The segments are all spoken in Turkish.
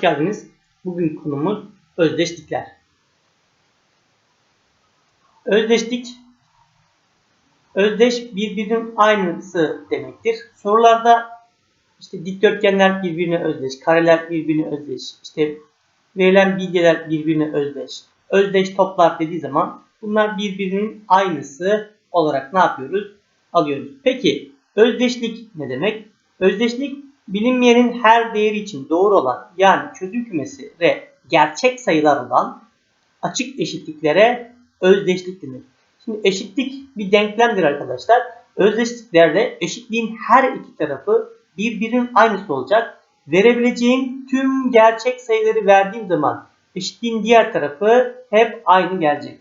Hoş geldiniz. Bugün konumuz özdeşlikler. Özdeşlik özdeş birbirinin aynısı demektir. Sorularda işte dikdörtgenler birbirine özdeş, kareler birbirine özdeş, işte verilen bilgiler birbirine özdeş, özdeş toplar dediği zaman bunlar birbirinin aynısı olarak ne yapıyoruz? Alıyoruz. Peki özdeşlik ne demek? Özdeşlik bilinmeyenin her değeri için doğru olan yani çözüm kümesi ve gerçek sayılar olan açık eşitliklere özdeşlik denir. Şimdi eşitlik bir denklemdir arkadaşlar. Özdeşliklerde eşitliğin her iki tarafı birbirinin aynısı olacak. Verebileceğim tüm gerçek sayıları verdiğim zaman eşitliğin diğer tarafı hep aynı gelecek.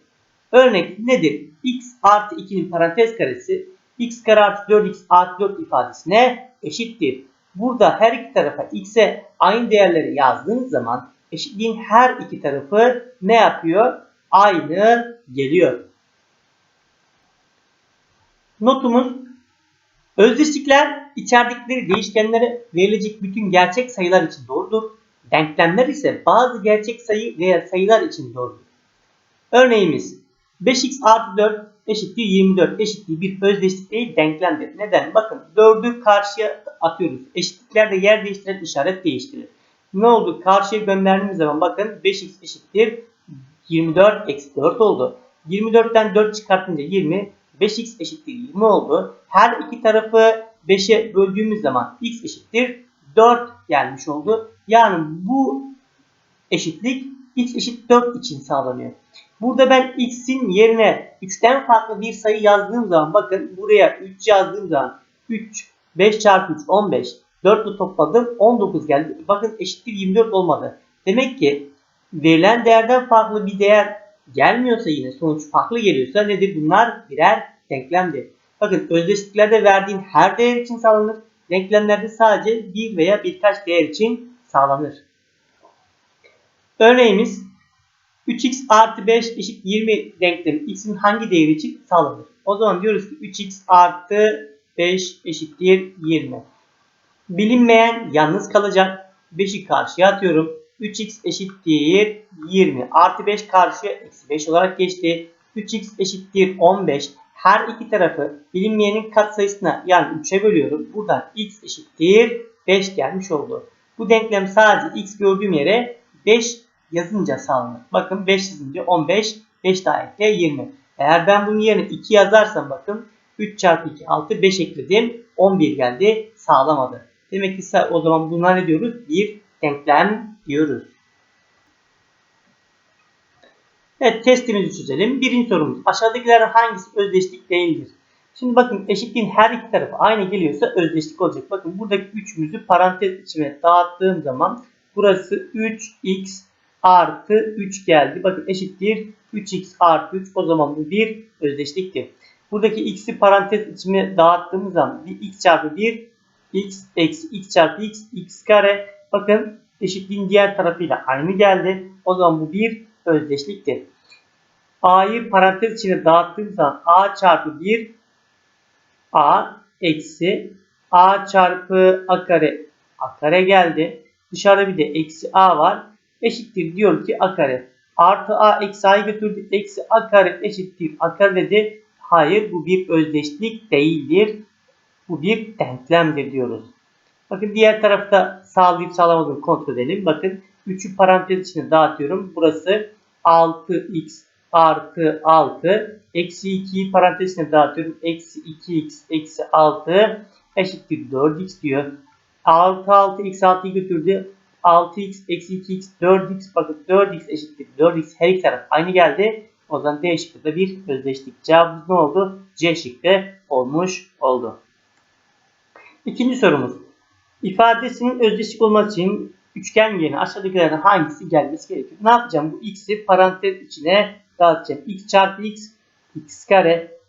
Örnek nedir? x artı 2'nin parantez karesi x kare artı 4x artı 4 ifadesine eşittir. Burada her iki tarafa x'e aynı değerleri yazdığınız zaman eşitliğin her iki tarafı ne yapıyor? Aynı geliyor. Notumuz özdeşlikler içerdikleri değişkenlere verilecek bütün gerçek sayılar için doğrudur. Denklemler ise bazı gerçek sayı veya sayılar için doğrudur. Örneğimiz 5x artı 4 eşittir 24 eşittir bir özdeşlik değil denklemdir. Neden? Bakın 4'ü karşıya atıyoruz. Eşitliklerde yer değiştiren işaret değiştirir. Ne oldu? Karşıya gönderdiğimiz zaman bakın 5x eşittir 24 eksi 4 oldu. 24'ten 4 çıkartınca 20 5x eşittir 20 oldu. Her iki tarafı 5'e böldüğümüz zaman x eşittir 4 gelmiş oldu. Yani bu eşitlik x eşit 4 için sağlanıyor. Burada ben x'in yerine 3'ten farklı bir sayı yazdığım zaman bakın buraya 3 yazdığım zaman 3 5 çarpı 3 15 4 ile topladım 19 geldi. Bakın eşittir 24 olmadı. Demek ki verilen değerden farklı bir değer gelmiyorsa yine sonuç farklı geliyorsa nedir? Bunlar birer denklemdir. Bakın özdeşliklerde verdiğin her değer için sağlanır. Denklemlerde sadece bir veya birkaç değer için sağlanır. Örneğimiz 3x artı 5 eşit 20 denklemi x'in hangi değeri için sağlanır? O zaman diyoruz ki 3x artı 5 eşittir 20. Bilinmeyen yalnız kalacak. 5'i karşıya atıyorum. 3x eşittir 20. Artı 5 karşıya eksi 5 olarak geçti. 3x eşittir 15. Her iki tarafı bilinmeyenin katsayısına yani 3'e bölüyorum. Buradan x eşittir 5 gelmiş oldu. Bu denklem sadece x gördüğüm yere 5 yazınca sağlanır. Bakın 5 yazınca 15, 5 daha ekle 20. Eğer ben bunun yerine 2 yazarsam bakın 3 çarpı 2 6 5 ekledim 11 geldi sağlamadı. Demek ki o zaman buna ne diyoruz? Bir denklem diyoruz. Evet testimizi çözelim. Birinci sorumuz. Aşağıdakilerden hangisi özdeşlik değildir? Şimdi bakın eşitliğin her iki tarafı aynı geliyorsa özdeşlik olacak. Bakın buradaki 3'ümüzü parantez içine dağıttığım zaman burası 3x artı 3 geldi. Bakın eşittir 3x artı 3 o zaman bu bir özdeşliktir. Buradaki x'i parantez içine dağıttığımız zaman bir x çarpı 1 x eksi x çarpı x x kare bakın eşitliğin diğer tarafıyla aynı geldi. O zaman bu bir özdeşliktir. a'yı parantez içine dağıttığım zaman a çarpı 1 a eksi a çarpı a kare a kare geldi. Dışarıda bir de eksi a var eşittir diyor ki a kare. Artı a eksi a'yı götürdü. Eksi a kare eşittir a kare dedi. Hayır bu bir özdeşlik değildir. Bu bir denklemdir diyoruz. Bakın diğer tarafta sağlayıp sağlamadığını kontrol edelim. Bakın 3'ü parantez içine dağıtıyorum. Burası 6x artı 6. Eksi 2'yi parantez içine dağıtıyorum. Eksi 2x eksi 6 eşittir 4x diyor. 6 6 eksi 6'yı götürdü. 6x eksi 2x 4x bakın 4x eşittir 4x her iki taraf aynı geldi. O zaman D şıkkı bir özdeşlik. Cevabımız ne oldu? C şıkkı olmuş oldu. İkinci sorumuz. İfadesinin özdeşlik olması için üçgen yerine aşağıdakilerden hangisi gelmesi gerekiyor? Ne yapacağım? Bu x'i parantez içine dağıtacağım. x çarpı x x kare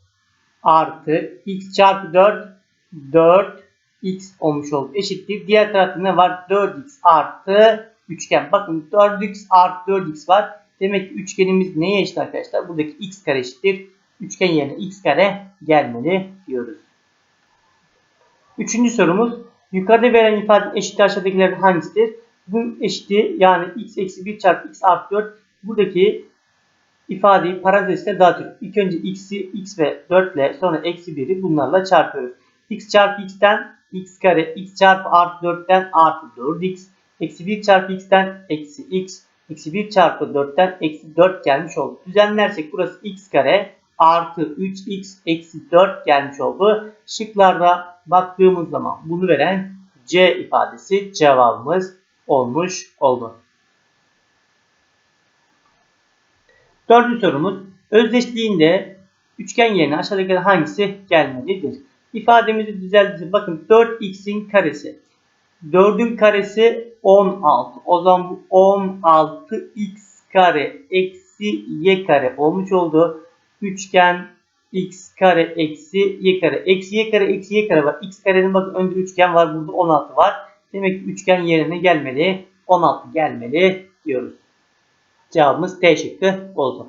artı x çarpı 4 4 x olmuş oldu. Eşittir. Diğer tarafta ne var? 4x artı üçgen. Bakın 4x artı 4x var. Demek ki üçgenimiz neye eşit arkadaşlar? Buradaki x kare eşittir. Üçgen yerine x kare gelmeli diyoruz. Üçüncü sorumuz. Yukarıda verilen ifadenin eşit aşağıdakilerin hangisidir? Bu eşitliği yani x eksi 1 çarpı x artı 4 buradaki ifadeyi parantezine dağıtıyoruz. İlk önce x'i x ve 4 ile sonra eksi 1'i bunlarla çarpıyoruz. x çarpı x'ten x kare x çarpı artı 4'ten artı 4x eksi 1 çarpı x'ten eksi x eksi 1 çarpı 4'ten eksi 4 gelmiş oldu. Düzenlersek burası x kare artı 3x eksi 4 gelmiş oldu. Şıklarda baktığımız zaman bunu veren C ifadesi cevabımız olmuş oldu. Dördüncü sorumuz özdeşliğinde üçgen yerine aşağıdakilerden hangisi gelmelidir? İfademizi düzelteceğiz. Bakın 4x'in karesi. 4'ün karesi 16. O zaman bu 16x kare eksi y kare olmuş oldu. Üçgen x kare eksi y kare. Eksi y kare eksi y kare var. x karenin bakın önde üçgen var. Burada 16 var. Demek ki üçgen yerine gelmeli. 16 gelmeli diyoruz. Cevabımız T şıkkı oldu.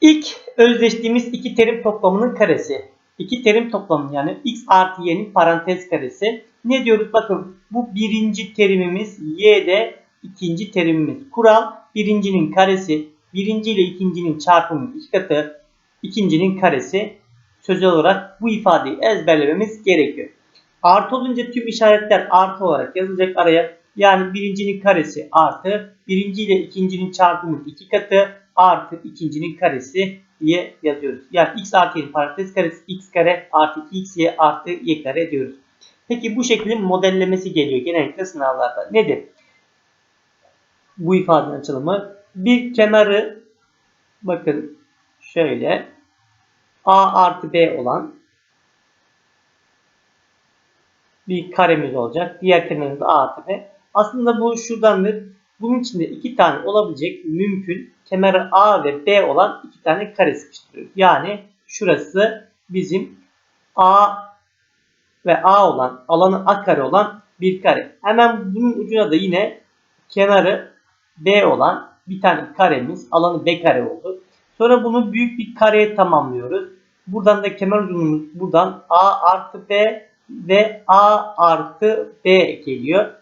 İlk özdeştiğimiz iki terim toplamının karesi. İki terim toplamı yani x artı y'nin parantez karesi. Ne diyoruz? Bakın bu birinci terimimiz y de ikinci terimimiz. Kural birincinin karesi birinci ile ikincinin çarpımı iki katı ikincinin karesi. Sözel olarak bu ifadeyi ezberlememiz gerekiyor. Artı olunca tüm işaretler artı olarak yazılacak araya. Yani birincinin karesi artı birinci ile ikincinin çarpımı iki katı artı ikincinin karesi diye yazıyoruz. Yani x artı y'nin parantez karesi x kare artı 2xy artı y kare diyoruz. Peki bu şeklin modellemesi geliyor genellikle sınavlarda. Nedir? Bu ifadenin açılımı. Bir kenarı bakın şöyle a artı b olan bir karemiz olacak. Diğer kenarında a artı b. Aslında bu şuradandır. Bunun içinde iki tane olabilecek mümkün kenarı A ve B olan iki tane kare sıkıştırıyoruz. Yani şurası bizim A ve A olan alanı A kare olan bir kare. Hemen bunun ucuna da yine kenarı B olan bir tane karemiz alanı B kare oldu. Sonra bunu büyük bir kareye tamamlıyoruz. Buradan da kenar uzunluğumuz buradan A artı B ve A artı B geliyor.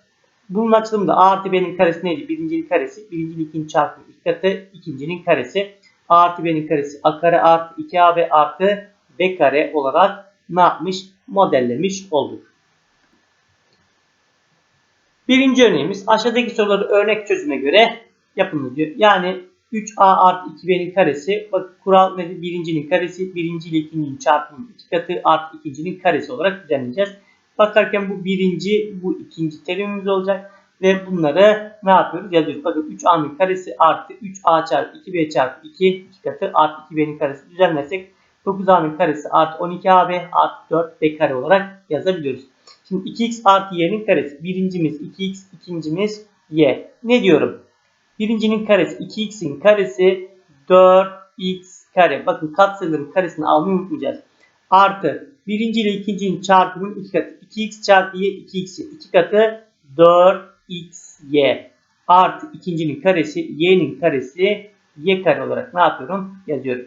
Bunun açılımı da A artı B'nin karesi neydi? Birincinin karesi. Birincinin ikinci çarpımı iki katı. ikincinin karesi. A artı B'nin karesi A kare artı 2AB artı B kare olarak ne yapmış? Modellemiş olduk. Birinci örneğimiz aşağıdaki soruları örnek çözüme göre yapın diyor. Yani 3A artı 2B'nin karesi. Bak kural nedir? Birincinin karesi. Birinci ile ikincinin çarpımı iki katı artı ikincinin karesi olarak düzenleyeceğiz. Bakarken bu birinci, bu ikinci terimimiz olacak. Ve bunları ne yapıyoruz? Yazıyoruz. Bakın 3a'nın karesi artı 3a çarpı 2b çarpı 2, 2 katı artı 2b'nin karesi düzenlersek 9a'nın karesi artı 12ab artı 4b kare olarak yazabiliyoruz. Şimdi 2x artı y'nin karesi. Birincimiz 2x, ikincimiz y. Ne diyorum? Birincinin karesi 2x'in karesi 4x kare. Bakın katsayıların karesini almayı unutmayacağız. Artı birinci ile ikincinin çarpımının iki katı. 2x çarpı y 2x 2 katı 4xy artı ikincinin karesi y'nin karesi y kare olarak ne yapıyorum? Yazıyorum.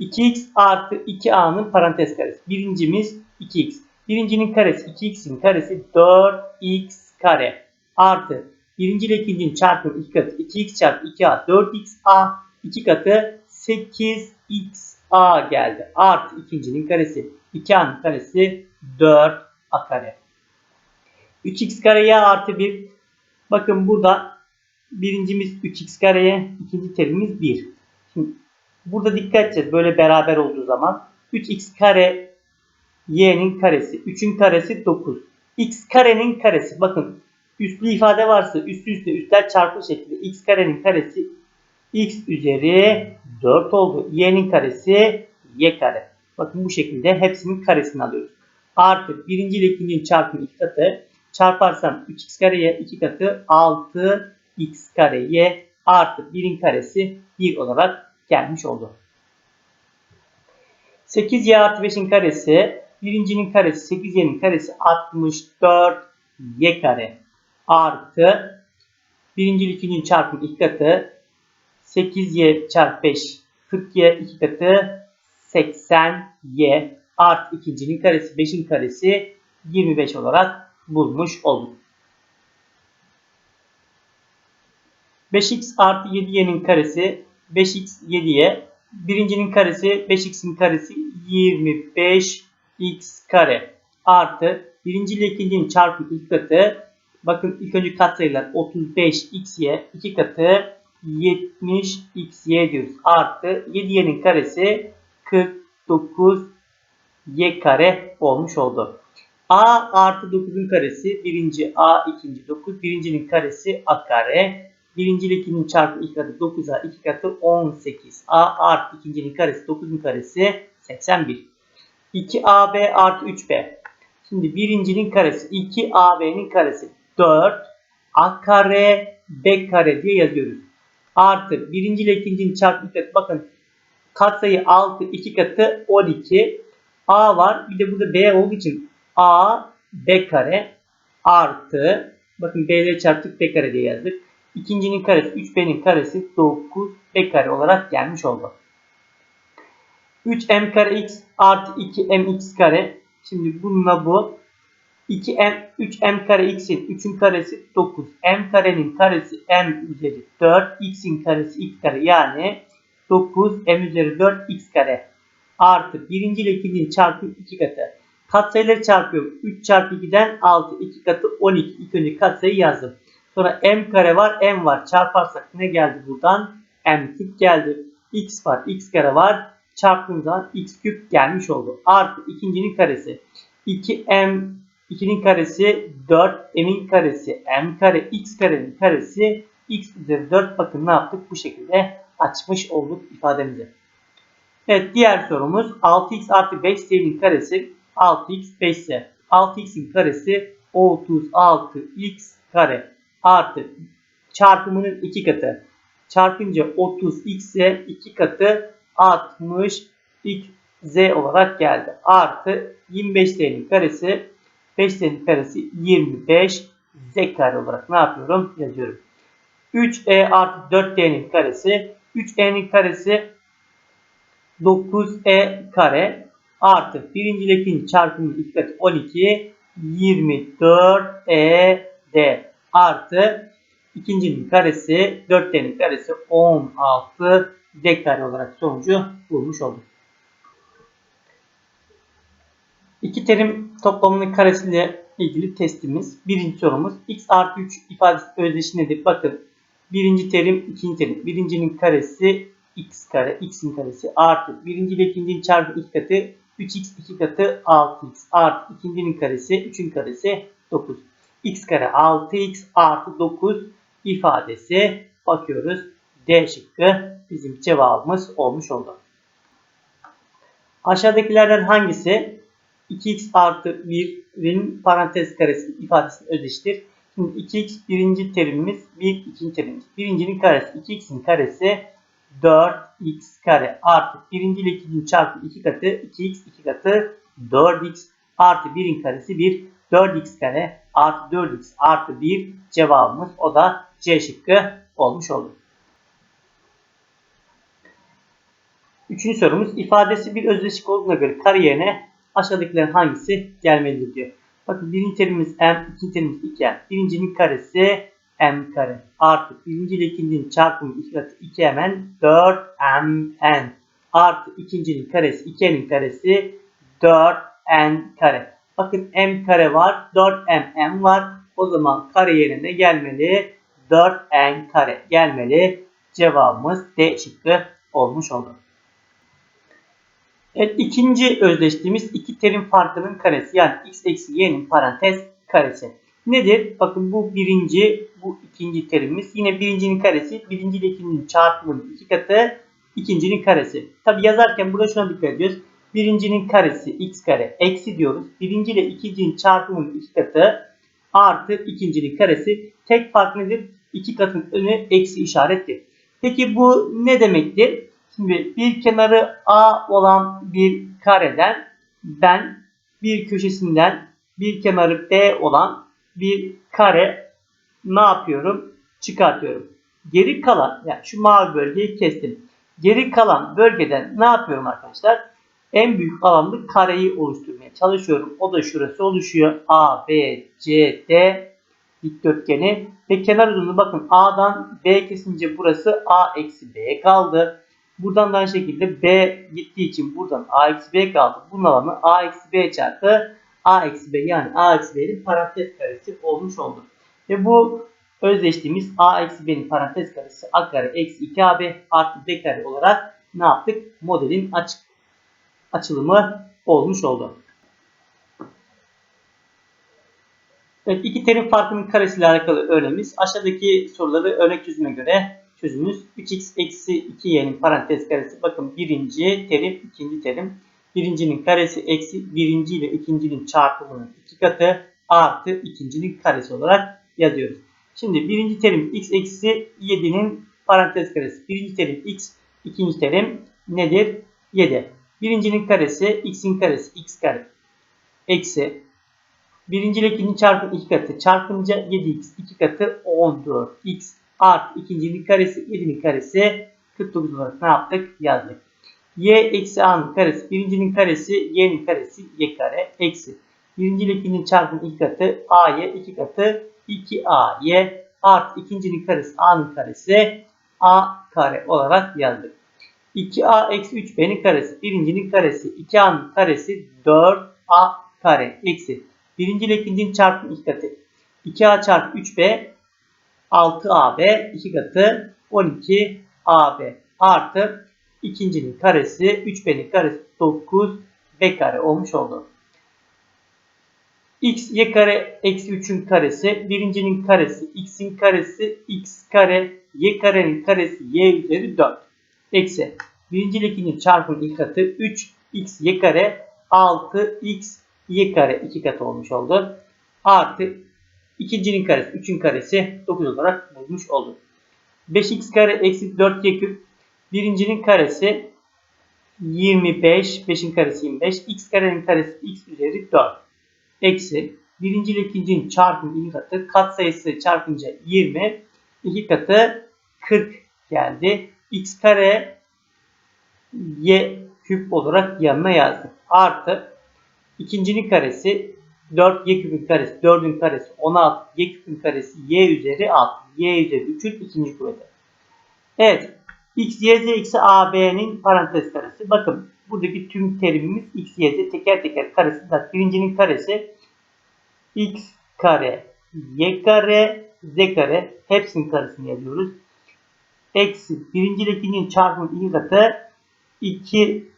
2x artı 2a'nın parantez karesi. Birincimiz 2x. Birincinin karesi 2x'in karesi 4x kare artı birinci ile ikincinin çarpımı 2 katı 2x çarpı 2a 4x'a 2 katı 8x'a geldi. Artı ikincinin karesi 2a'nın karesi 4a kare. 3x kareye artı 1. Bakın burada birincimiz 3x kareye, ikinci terimimiz 1. Şimdi burada dikkat edeceğiz böyle beraber olduğu zaman. 3x kare y'nin karesi. 3'ün karesi 9. x karenin karesi. Bakın üstlü ifade varsa üstü üstte üstler çarpı şeklinde x karenin karesi x üzeri 4 oldu. y'nin karesi y kare. Bakın bu şekilde hepsinin karesini alıyoruz. Artı birinci ile ikincinin çarpımı iki katı. Çarparsam 3x kareye 2 katı 6x kareye artı 1'in karesi 1 olarak gelmiş oldu. 8y artı 5'in karesi birincinin karesi 8y'nin karesi 64y kare artı birinci ile ikincinin çarpımı 2 katı 8y çarpı 5 40y 2 katı 80y artı ikincinin karesi 5'in karesi 25 olarak bulmuş olduk. 5x artı 7y'nin karesi 5x 7y. Birincinin karesi 5x'in karesi 25x kare artı birinci ile ikincinin çarpı ilk katı. Bakın ilk önce katsayılar 35xy iki katı 70xy diyoruz. Artı 7y'nin karesi 49y kare olmuş oldu. a artı 9'un karesi birinci a ikinci 9 birincinin karesi a kare Birinci ile ikincinin çarpı iki katı 9'a 2 katı 18. A artı ikincinin karesi 9'un karesi 81. 2AB artı 3B. Şimdi birincinin karesi 2AB'nin karesi 4. A kare B kare diye yazıyoruz. Artı birinci ile ikincinin çarpı iki katı bakın katsayı 6 2 katı 12. A var bir de burada B olduğu için A B kare artı bakın B'leri çarptık B kare diye yazdık. İkincinin karesi 3b'nin karesi 9b kare olarak gelmiş oldu. 3m kare x artı 2mx kare. Şimdi bununla bu 2m 3m kare x'in 3'ün karesi 9. m karenin karesi m üzeri 4. x'in karesi x kare yani 9 m üzeri 4 x kare artı birinci ile ikincinin çarpı 2 katı. Katsayıları çarpıyor. 3 çarpı 2'den 6 2 katı 12. İlk önce katsayı yazdım. Sonra m kare var, m var. Çarparsak ne geldi buradan? m küp geldi. x var, x kare var. Çarptığım zaman x küp gelmiş oldu. Artı ikincinin karesi. 2m 2'nin karesi 4, m'in karesi m kare, x karenin karesi x üzeri 4. Bakın ne yaptık? Bu şekilde açmış olduk ifademizi. Evet diğer sorumuz 6x artı 5s'nin karesi 6x 5 ise 6x'in karesi 36x kare artı çarpımının 2 katı. Çarpınca 30x ise 2 katı 60 z olarak geldi. Artı 25z'nin karesi 5z'nin karesi 25 z kare olarak ne yapıyorum? Yazıyorum. 3e artı 4d'nin karesi 3e'nin karesi 9e kare artı birinci ile ikinci çarpımı 2 katı 12 24e d artı ikincinin karesi 4'tenin karesi 16 d kare olarak sonucu bulmuş olduk. İki terim toplamının karesiyle ilgili testimiz. Birinci sorumuz x artı 3 ifadesi özdeşi nedir? Bakın birinci terim ikinci terim. Birincinin karesi x kare x'in karesi artı birinci ile ikincinin çarpı iki katı 3x 2 katı 6x artı ikincinin karesi 3'ün karesi 9 x kare 6x artı 9 ifadesi bakıyoruz. D şıkkı bizim cevabımız olmuş oldu. Aşağıdakilerden hangisi 2x artı 1'in parantez karesi ifadesinin özdeştir? Şimdi 2x birinci terimimiz 1 ikinci terimimiz. Birincinin karesi 2x'in karesi 4x kare artı birinci ile ikincinin çarpı 2 katı 2x 2 katı 4x artı 1'in karesi 1 4x kare artı 4x artı 1 cevabımız o da C şıkkı olmuş olur. Üçüncü sorumuz ifadesi bir özdeşik olduğuna göre kare yerine aşağıdakilerin hangisi gelmelidir diyor. Bakın birinci terimimiz m, ikinci terimimiz 2m. Birincinin karesi m kare artı birinci ile ikincinin çarpımı 2 katı 2mn 4mn artı ikincinin karesi 2n'in karesi 4n kare. Bakın m kare var. 4m m var. O zaman kare yerine gelmeli. 4n kare gelmeli. Cevabımız D şıkkı olmuş oldu. Evet ikinci özdeştiğimiz iki terim farkının karesi yani x eksi y'nin parantez karesi. Nedir? Bakın bu birinci, bu ikinci terimimiz. Yine birincinin karesi, birinci ile ikincinin çarpımının iki katı, ikincinin karesi. Tabi yazarken burada şuna dikkat ediyoruz. Birincinin karesi x kare eksi diyoruz. Birinci ile ikincinin çarpımının iki katı artı ikincinin karesi. Tek fark nedir? İki katın önü eksi işarettir. Peki bu ne demektir? Şimdi bir kenarı A olan bir kareden ben bir köşesinden bir kenarı B olan bir kare ne yapıyorum? Çıkartıyorum. Geri kalan yani şu mavi bölgeyi kestim. Geri kalan bölgeden ne yapıyorum arkadaşlar? En büyük alanda kareyi oluşturmaya çalışıyorum. O da şurası oluşuyor. A, B, C, D dikdörtgeni ve kenar uzunluğu bakın A'dan B kesince burası A eksi B kaldı. Buradan da aynı şekilde B gittiği için buradan A eksi B kaldı. Bunun alanı A eksi B çarpı A eksi B yani A eksi B'nin parantez karesi olmuş oldu. Ve bu özdeştiğimiz A eksi B'nin parantez karesi A kare eksi 2AB artı B kare olarak ne yaptık? Modelin açık açılımı olmuş oldu. Evet, iki terim farkının karesiyle alakalı örneğimiz. Aşağıdaki soruları örnek çözüme göre çözümümüz 3x eksi 2y'nin parantez karesi. Bakın birinci terim, ikinci terim. Birincinin karesi eksi birinci ile ikincinin çarpımının iki katı artı ikincinin karesi olarak yazıyoruz. Şimdi birinci terim x eksi 7'nin parantez karesi. Birinci terim x, ikinci terim nedir? 7. Birincinin karesi x'in karesi x kare. Eksi birinci ile ikinci çarpım iki katı. Çarpınca 7x iki katı 14x artı ikincinin karesi 7'nin karesi 49 olarak ne yaptık? Yazdık. y eksi a'nın karesi birincinin karesi y'nin karesi y kare eksi. Birinci ile ikincinin çarpımı iki katı a'ya iki katı 2a'y artı ikincinin karesi a'nın karesi a kare olarak yazdık. 2a eksi 3b'nin karesi. Birincinin karesi 2a'nın karesi 4a kare eksi. Birinci ile ikincinin çarpımı iki katı. 2a çarpı 3b 6ab 2 katı 12ab artı ikincinin karesi 3b'nin karesi 9b kare olmuş oldu. x y kare eksi 3'ün karesi birincinin karesi x'in karesi x kare y karenin karesi y üzeri 4 eksi birinci ile ikincinin çarpımı iki katı 3 x y kare 6 x y kare 2 katı olmuş oldu. Artı ikincinin karesi 3'ün karesi 9 olarak bulmuş olduk. 5x kare eksi 4y küp birincinin karesi 25 5'in karesi 25 x karenin karesi x üzeri 4 eksi birinci ile ikincinin çarpımı 2 katı kat sayısı çarpınca 20 2 katı 40 geldi. X kare y küp olarak yanına yazdık. Artı ikincinin karesi 4 y küpün karesi 4'ün karesi 16 y küpün karesi y üzeri 6 y üzeri 3'ün ikinci kuvveti. Evet x, y, z, x, a, b'nin parantez karesi. Bakın buradaki tüm terimimiz x, y, z teker teker karesi. Bak birincinin karesi x kare, y kare, z kare hepsinin karesini yazıyoruz. Eksi birinci ile ikincinin çarpımı iki katı 2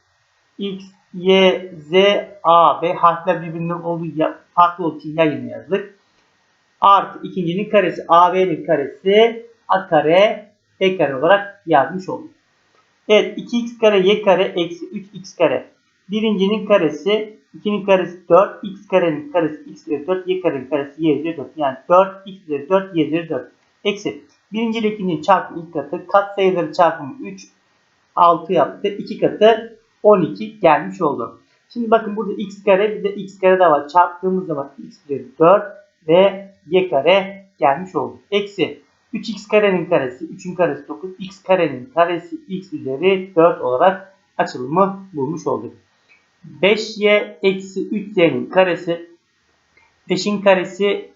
x, y, z, a, b harfler birbirinden olduğu farklı olduğu için yan yazdık. Artı ikincinin karesi a, b'nin karesi a kare, b kare olarak yazmış olduk. Evet 2x kare y kare eksi 3x kare. Birincinin karesi 2'nin karesi 4 x karenin karesi x üzeri 4 y karenin karesi y üzeri 4 yani 4 x üzeri 4 y üzeri 4 eksi birinci ile ikincinin çarpımı ilk katı kat sayıları çarpımı 3 6 yaptı 2 katı 12 gelmiş oldu. Şimdi bakın burada x kare bir de x kare de var. Çarptığımız zaman x üzeri 4 ve y kare gelmiş oldu. Eksi 3x karenin karesi 3'ün karesi 9 x karenin karesi x üzeri 4 olarak açılımı bulmuş olduk. 5y eksi 3y'nin karesi 5'in karesi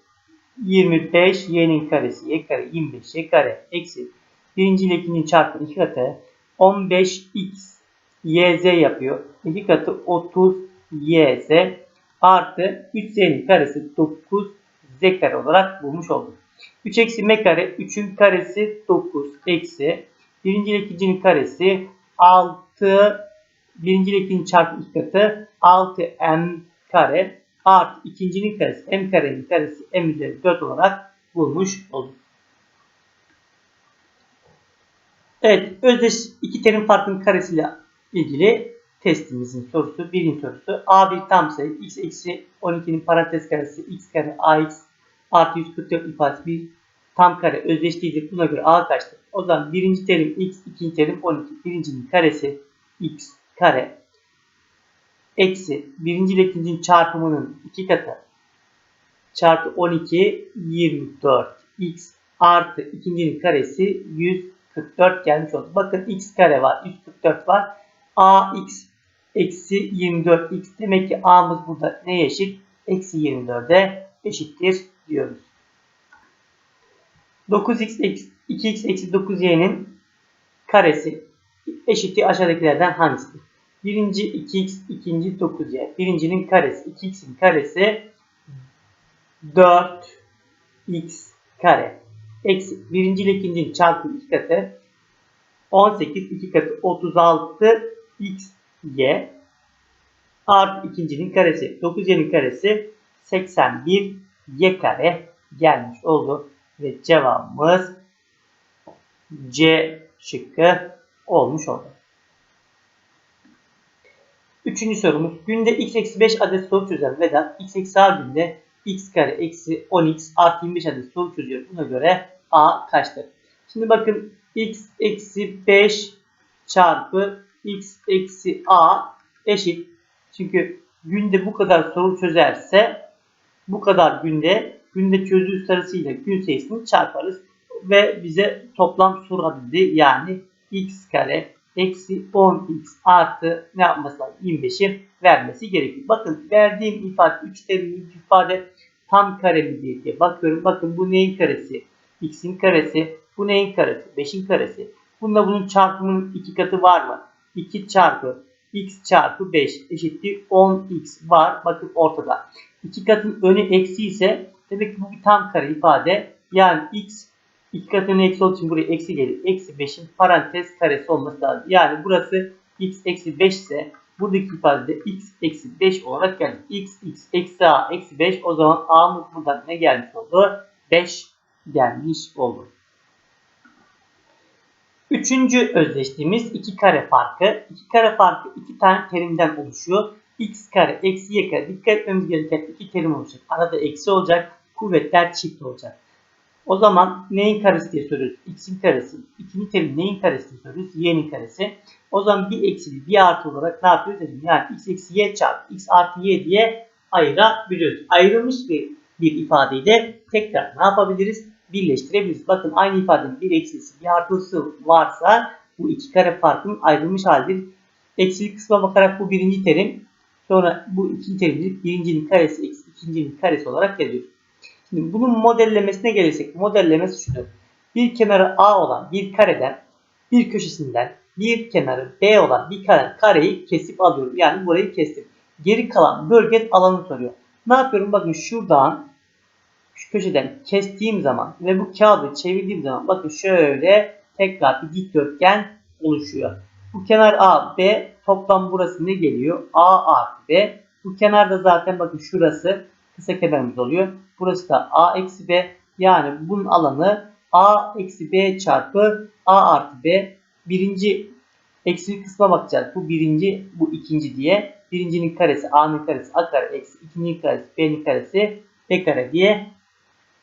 25 y'nin karesi y kare 25 y kare eksi. Birinci ile ikinci çarpı 2 katı 15x yz yapıyor. 2 katı 30 yz artı 3z'nin karesi 9 z kare olarak bulmuş olduk. 3 eksi m kare 3'ün karesi 9 eksi. Birinci ile ikincinin karesi 6 birinci ile ikinci çarpı 2 katı 6m kare artı ikincinin karesi m karenin karesi m üzeri 4 olarak bulmuş olduk. Evet, özdeş iki terim farkının karesiyle ilgili testimizin sorusu, birinci sorusu. A bir tam sayı, x eksi 12'nin parantez karesi, x kare, ax artı 144 ifadesi bir tam kare özdeşleyecek. Buna göre a kaçtır? O zaman birinci terim x, ikinci terim 12. Birincinin karesi x kare eksi birinci ile ikincinin çarpımının iki katı çarpı 12 24 x artı ikincinin karesi 144 gelmiş oldu. Bakın x kare var 144 var. ax eksi 24x demek ki a'mız burada neye eşit? Eksi 24'e eşittir diyoruz. 9x eksi 2x eksi 9y'nin karesi eşittir aşağıdakilerden hangisidir? Birinci 2x, ikinci 9y. Birincinin karesi, 2x'in karesi 4x kare. Eksi birinci ile ikincinin çarpı 2 katı 18 2 katı 36 x y artı ikincinin karesi 9y'nin karesi 81 y kare gelmiş oldu. Ve cevabımız C şıkkı olmuş oldu. Üçüncü sorumuz. Günde x eksi 5 adet soru çözen Vedat x eksi a günde x kare eksi 10x artı 25 adet soru çözüyor. Buna göre a kaçtır? Şimdi bakın x eksi 5 çarpı x eksi a eşit. Çünkü günde bu kadar soru çözerse bu kadar günde günde çözdüğü sayısıyla gün sayısını çarparız. Ve bize toplam soru adedi yani x kare eksi 10x artı ne yapması lazım? 25'i vermesi gerekiyor. Bakın verdiğim ifade 3 terimli ifade tam kare mi diye, bakıyorum. Bakın bu neyin karesi? x'in karesi. Bu neyin karesi? 5'in karesi. Bunda bunun çarpımının iki katı var mı? 2 çarpı x çarpı 5 eşittir 10x var. Bakın ortada. İki katın önü eksi ise demek ki bu bir tam kare ifade. Yani x iki katının eksi olduğu için buraya eksi gelir. Eksi 5'in parantez karesi olması lazım. Yani burası x eksi 5 ise buradaki ifadede x eksi 5 olarak geldi. x x eksi a eksi 5 o zaman a'mız buradan ne gelmiş oldu? 5 gelmiş oldu. Üçüncü özdeşliğimiz iki kare farkı. İki kare farkı iki tane terimden oluşuyor. x kare eksi y kare. Dikkat etmemiz gereken iki terim olacak. Arada eksi olacak. Kuvvetler çift olacak. O zaman neyin karesi diye soruyoruz? x'in karesi. İkinci terim neyin karesi diye soruyoruz? y'nin karesi. O zaman bir eksili bir artı olarak ne yapıyoruz? Yani x eksi y çarpı x artı y diye ayırabiliyoruz. Ayrılmış bir, bir ifadeyi de tekrar ne yapabiliriz? Birleştirebiliriz. Bakın aynı ifadenin bir eksilisi bir artısı varsa bu iki kare farkının ayrılmış halidir. Eksili kısma bakarak bu birinci terim. Sonra bu ikinci terim birincinin karesi eksi ikincinin karesi olarak yazıyoruz. Şimdi bunun modellemesine gelirsek modellemesi şudur. Bir kenarı A olan bir kareden bir köşesinden bir kenarı B olan bir kare, kareyi kesip alıyorum. Yani burayı kestim. Geri kalan bölge alanı soruyor. Ne yapıyorum? Bakın şuradan şu köşeden kestiğim zaman ve bu kağıdı çevirdiğim zaman bakın şöyle tekrar bir dikdörtgen oluşuyor. Bu kenar A, B toplam burası ne geliyor? A artı B. Bu kenarda zaten bakın şurası kısa kenarımız oluyor. Burası da A eksi B. Yani bunun alanı A eksi B çarpı A artı B. Birinci eksi kısma bakacağız. Bu birinci, bu ikinci diye. Birincinin karesi A'nın karesi A kare eksi ikincinin karesi B'nin karesi B kare diye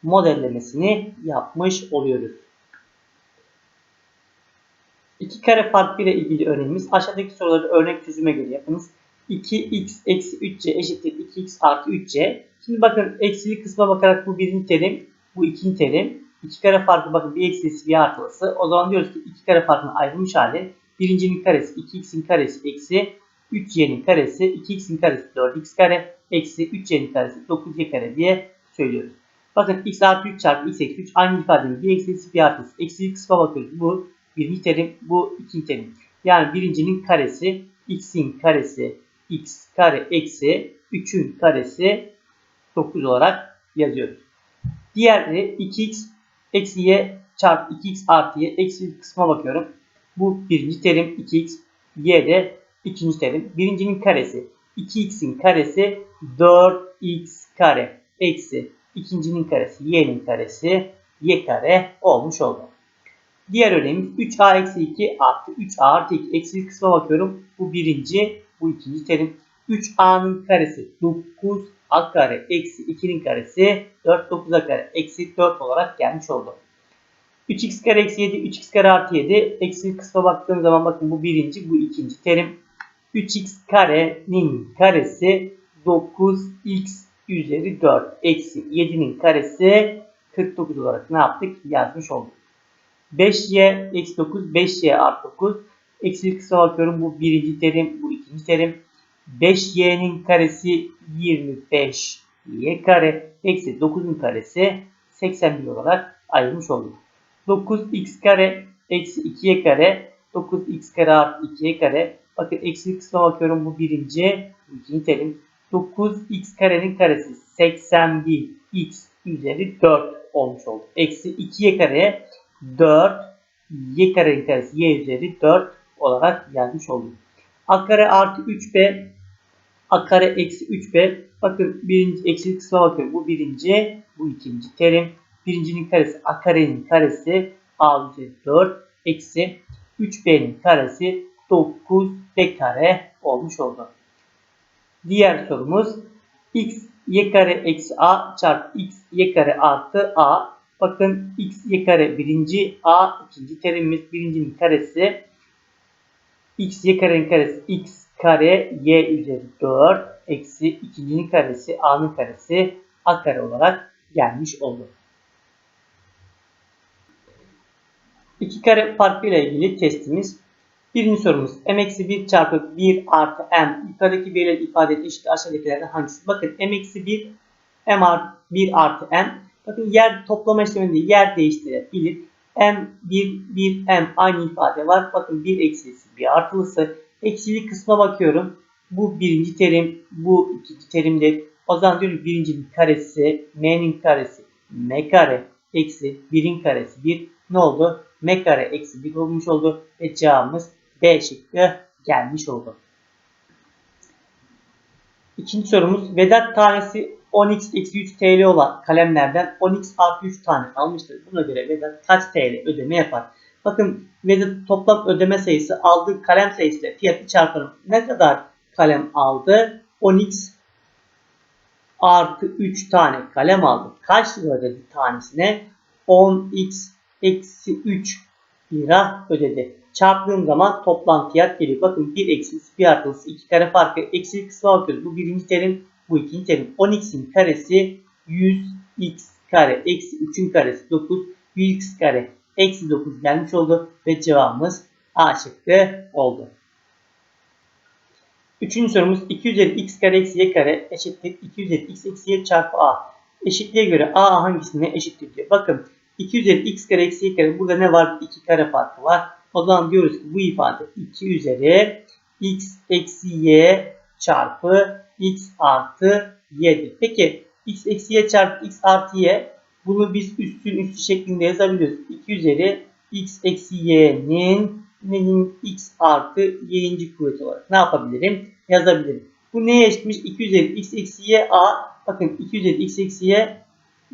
modellemesini yapmış oluyoruz. İki kare farkı ile ilgili örneğimiz aşağıdaki soruları örnek çözüme göre yapınız. 2x eksi 3c eşittir 2x artı 3c. Şimdi bakın eksili kısma bakarak bu birinci terim, bu ikinci terim. İki kare farkı bakın bir eksilisi bir artılısı. O zaman diyoruz ki iki kare farkının ayrılmış hali. Birincinin karesi 2x'in karesi eksi 3y'nin karesi 2x'in karesi 4x kare eksi 3y'nin karesi 9y kare diye söylüyoruz. Bakın x artı 3 çarpı x eksi 3 aynı ifadenin bir eksilisi bir artısı. Eksili kısma bakıyoruz. Bu birinci terim, bu ikinci terim. Yani birincinin karesi x'in karesi x kare eksi 3'ün karesi 9 olarak yazıyoruz. Diğeri 2x eksi y çarpı 2x artı y eksi kısma bakıyorum. Bu birinci terim 2x, y de ikinci terim. Birincinin karesi 2x'in karesi 4x kare eksi ikincinin karesi y'nin karesi y kare olmuş oldu. Diğer örneğimiz 3a eksi 2 artı 3a artı 2 eksi kısma bakıyorum. Bu birinci, bu ikinci terim. 3a'nın karesi 9a kare eksi 2'nin karesi 4 9a kare eksi 4 olarak gelmiş oldu. 3x kare eksi 7 3x kare artı 7 eksi kısma baktığım zaman bakın bu birinci bu ikinci terim. 3x karenin karesi 9x üzeri 4 eksi 7'nin karesi 49 olarak ne yaptık yazmış olduk. 5y eksi 9 5y artı 9 eksi kısma bakıyorum bu birinci terim bu ikinci terim 5y'nin karesi 25 y kare eksi 9'un karesi 81 olarak ayırmış olduk. 9x kare eksi 2y kare 9x kare artı 2y kare. Bakın eksi kısma bakıyorum bu birinci. İkinci terim. 9x karenin karesi 81 x üzeri 4 olmuş oldu. Eksi 2y kareye 4 y karenin karesi y üzeri 4 olarak gelmiş oldu. a kare artı 3b a kare eksi 3b bakın birinci eksi kısma bakıyorum. Bu birinci bu ikinci terim. Birincinin karesi a karenin karesi a üzeri 4 eksi 3b'nin karesi 9b kare olmuş oldu. Diğer sorumuz x y kare eksi a çarpı x y kare artı a. Bakın x y kare birinci a ikinci terimimiz birincinin karesi x y karenin karesi x kare y üzeri 4 eksi ikincinin karesi a'nın karesi a kare olarak gelmiş oldu. İki kare farkı ile ilgili testimiz. Birinci sorumuz m-1 çarpı 1 artı m yukarıdaki verileri ifade işte aşağıdakilerden hangisi? Bakın m-1 m artı 1 artı m bakın yer toplama işleminde yer değiştirebilir. m 1 1 m aynı ifade var. Bakın 1 eksisi bir artılısı. Eksili kısma bakıyorum. Bu birinci terim, bu ikinci terimdir. O zaman diyorum birincinin karesi, m'nin karesi, m kare eksi 1'in karesi 1 ne oldu? m kare eksi 1 olmuş oldu ve cevabımız B şıkkı gelmiş oldu. İkinci sorumuz Vedat tanesi 10x eksi 3 TL olan kalemlerden 10x artı 3 tane almıştır. Buna göre Vedat kaç TL ödeme yapar? Bakın Vedat toplam ödeme sayısı aldığı kalem sayısı ile fiyatı çarparım. Ne kadar kalem aldı? 10x artı 3 tane kalem aldı. Kaç lira ödedi tanesine? 10x eksi 3 lira ödedi. Çarptığım zaman toplam fiyat geliyor. Bakın 1 eksisi 1 artılısı 2 kare farkı. Eksilik kısma bakıyoruz. Bu birinci terim bu ikinci terim. 10x'in karesi 100x kare eksi 3'ün karesi 9. 100x kare eksi 9 gelmiş oldu. Ve cevabımız A şıkkı oldu. Üçüncü sorumuz 2 üzeri x kare eksi y kare eşittir 2 üzeri x eksi y çarpı a. Eşitliğe göre a hangisine eşittir diyor. Bakın 2 üzeri x kare eksi y kare burada ne var? 2 kare farkı var. O zaman diyoruz ki bu ifade 2 üzeri x eksi y çarpı x artı y'dir. Peki x eksi y çarpı x artı y bunu biz üstün üstü şeklinde yazabiliyoruz. 2 üzeri x eksi y'nin x artı y'inci kuvveti olarak ne yapabilirim? Yazabilirim. Bu neye eşitmiş? 2 üzeri x eksi y a. Bakın 2 üzeri x eksi y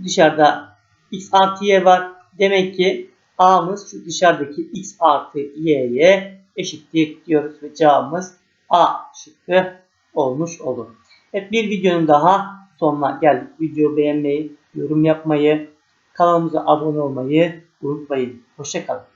dışarıda x artı y var. Demek ki a'mız şu dışarıdaki x artı y'ye eşittir diyoruz ve cevabımız a şıkkı olmuş olur. Evet bir videonun daha sonuna geldik. Videoyu beğenmeyi, yorum yapmayı, kanalımıza abone olmayı unutmayın. Hoşçakalın.